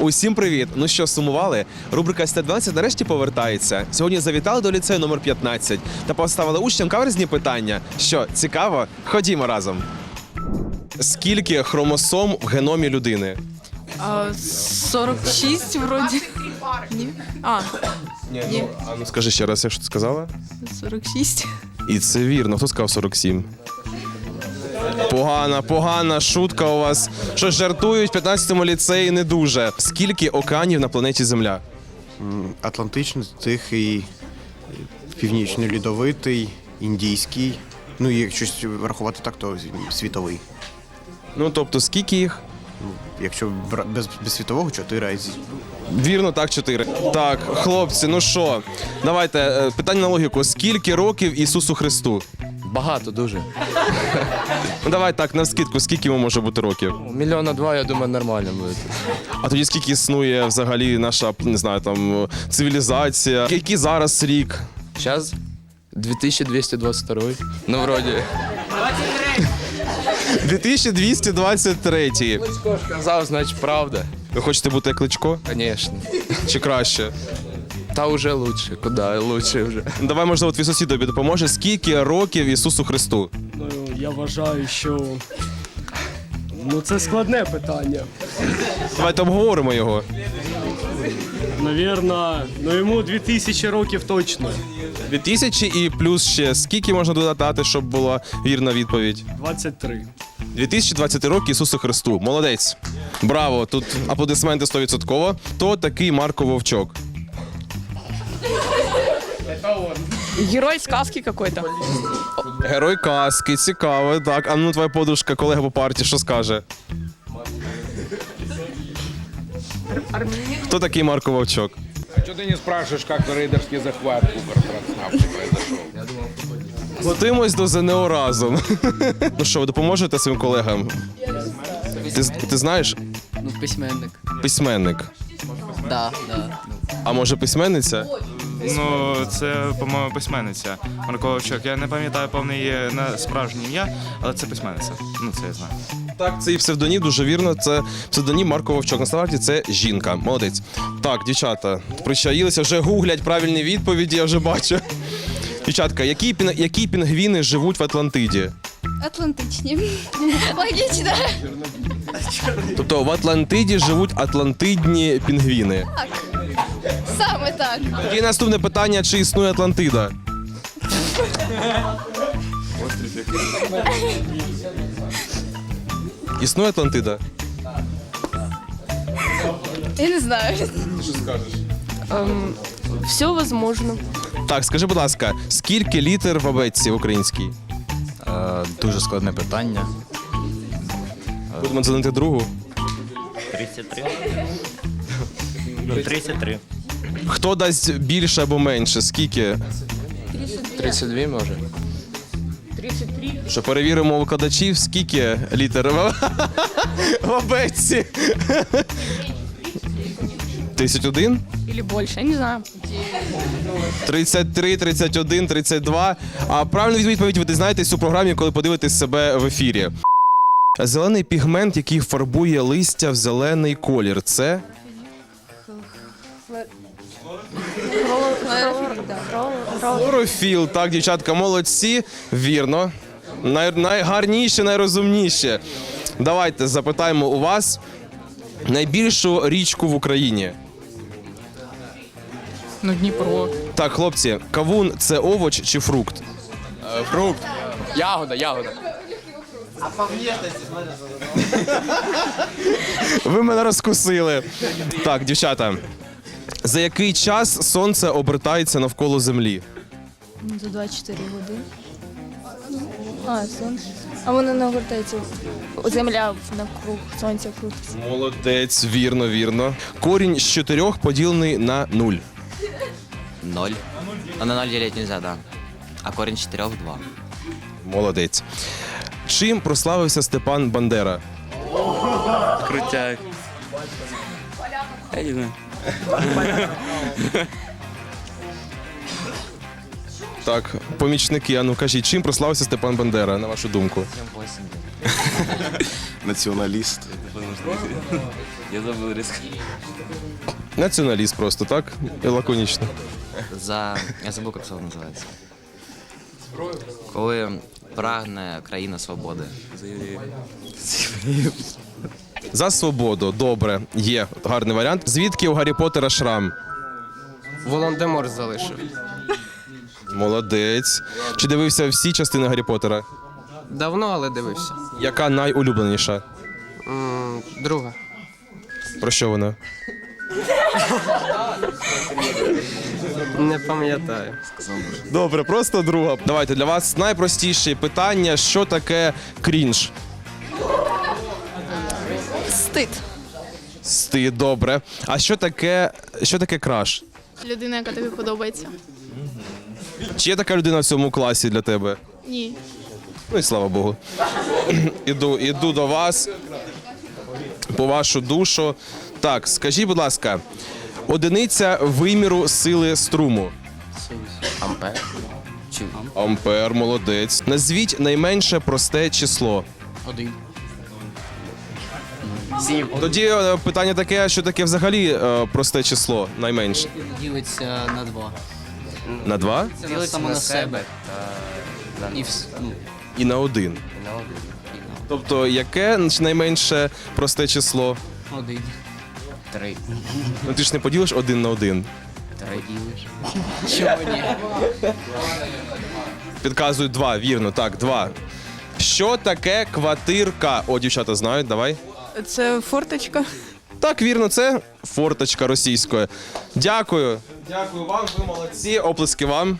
Усім привіт! Ну що, сумували? Рубрика СТ12 нарешті повертається. Сьогодні завітали до ліцею номер 15 та поставили учням каверзні питання. Що, цікаво? Ходімо разом. Скільки хромосом в геномі людини? А, 46 вроді. Ні. А, Ні. А ну скажи ще раз, якщо ти сказала. 46. І це вірно. Хто сказав 47? Погана, погана шутка у вас. Що жартують в 15-му ліцеї не дуже. Скільки океанів на планеті Земля? Атлантичний, Тихий, Північно-Лідовитий, Індійський. Ну, і якщо врахувати так, то світовий. Ну тобто, скільки їх? Якщо бра- без, без світового, чотири, Вірно, так, чотири. Так, хлопці, ну що, давайте е, питання на логіку. Скільки років Ісусу Христу? Багато дуже. Ну давай так, навскидку, скільки йому може бути років? Мільйона два, я думаю, нормально буде. А тоді скільки існує взагалі наша, не знаю, там цивілізація? Який зараз рік? Зараз 2222. Ну, вроді. 2223. Кличко сказав, значить правда. Ви хочете бути як кличко? Звісно. Чи краще? Та вже лучше. Куди лучше вже. Ну, Давай, можливо, твій сусід тобі допоможе. Скільки років Ісусу Христу? Ну, я вважаю, що ну, це складне питання. Давайте обговоримо його. Навірно, ну йому 2000 років точно. 2000 і плюс ще скільки можна додати, щоб була вірна відповідь? 23. 2020 рок Ісусу Христу. Молодець. Браво! Тут аплодисменти 100%. То такий Марко Вовчок. Герой сказки какой-то. Герой казки, цікаво. Так, а ну твоя подружка, колега по парті, що скаже? Хто такий Марко Вовчок? Что ты не спрашиваешь, как рейдерский захват Укртранснафты произошел? Готуємось до ЗНО разом. ну що, ви допоможете своїм колегам? Ти, ти знаєш? Ну, письменник. Письменник. Да, да. А може письменниця? Ну, це, по-моєму, письменниця Марко Вовчок. Я не пам'ятаю повне її на справжнє ім'я, але це письменниця. Ну, це я знаю. Так, це і псевдонім, дуже вірно. Це псевдонім Марко Вовчок. Насправді це жінка. Молодець. Так, дівчата, причаїлися, вже гуглять правильні відповіді, я вже бачу. Дівчатка, які, пін- які пінгвіни живуть в Атлантиді? Атлантичні. Логічно. Тобто в Атлантиді живуть атлантидні пінгвіни. Так. Саме так. І наступне питання: чи існує Атлантида? Існує Атлантида? Я не знаю. Все возможно. Так, скажи, будь ласка, скільки літер в абетці українській? Е, Дуже складне питання. Будемо дзвонити другу. 33. Ну, 33. Хто дасть більше або менше? Скільки? 32 може. 33. Що перевіримо у викладачів, скільки літер в, в абетці? 31? Или больше, я не знаю. 33, 31, 32. А правильну відповідь ви дізнаєтесь у програмі, коли подивитесь себе в ефірі. Зелений пігмент, який фарбує листя в зелений колір. Це хлорофіл. Так, дівчатка, молодці. Вірно. Най, найгарніше, найрозумніше. Давайте запитаємо у вас найбільшу річку в Україні. Ну, Дніпро. Так, хлопці, кавун це овоч чи фрукт? Фрукт. Ягода, ягода. Ви мене розкусили. Так, дівчата. За який час сонце обертається навколо землі? За 24 години. А, сонце. А воно не огортається. Земля навкруг, сонця крутиться. Молодець, вірно, вірно. Корінь з чотирьох поділений на нуль. Ноль. А на ноль делить нельзя, да. А корень четырех — два. Молодець. Чим прославився Степан Бандера? Крутяк. Я не знаю. Так, помічники, а ну кажіть, чим прославився Степан Бандера, на вашу думку? Націоналіст. Націоналіст просто, так? І лаконічно. За. Я забув, як це називається. Коли прагне країна свободи. За свободу, добре, є гарний варіант. Звідки у Гаррі Поттера шрам? Волан-де-Морт залишив. Молодець. Чи дивився всі частини Гаррі Поттера? Давно, але дивився. Яка найулюбленіша? Друга. Про що вона? Не пам'ятаю. Добре, просто друга. Давайте для вас найпростіше питання: що таке крінж? Стид. Стид, добре. А що таке, що таке краш? Людина, яка тобі подобається. Чи є така людина в цьому класі для тебе? Ні. Ну і слава Богу. Іду, іду до вас. По вашу душу. Так, скажіть, будь ласка, одиниця виміру сили струму. Ампер. Чи Ампер, молодець. Назвіть найменше просте число. один. Тоді е, питання таке, що таке взагалі е, просте число найменше. Ділиться на два. На два Ділиться само на себе. І вс- ну, і на один. Тобто, яке найменше просте число? один. Три. Ну ти ж не поділиш один на один. Три ділиш. Чого ні? Підказують два, вірно, так, два. Що таке квартирка? О, дівчата знають, давай. Це форточка. Так, вірно, це форточка російською. Дякую. Дякую вам, ви молодці. Оплески вам.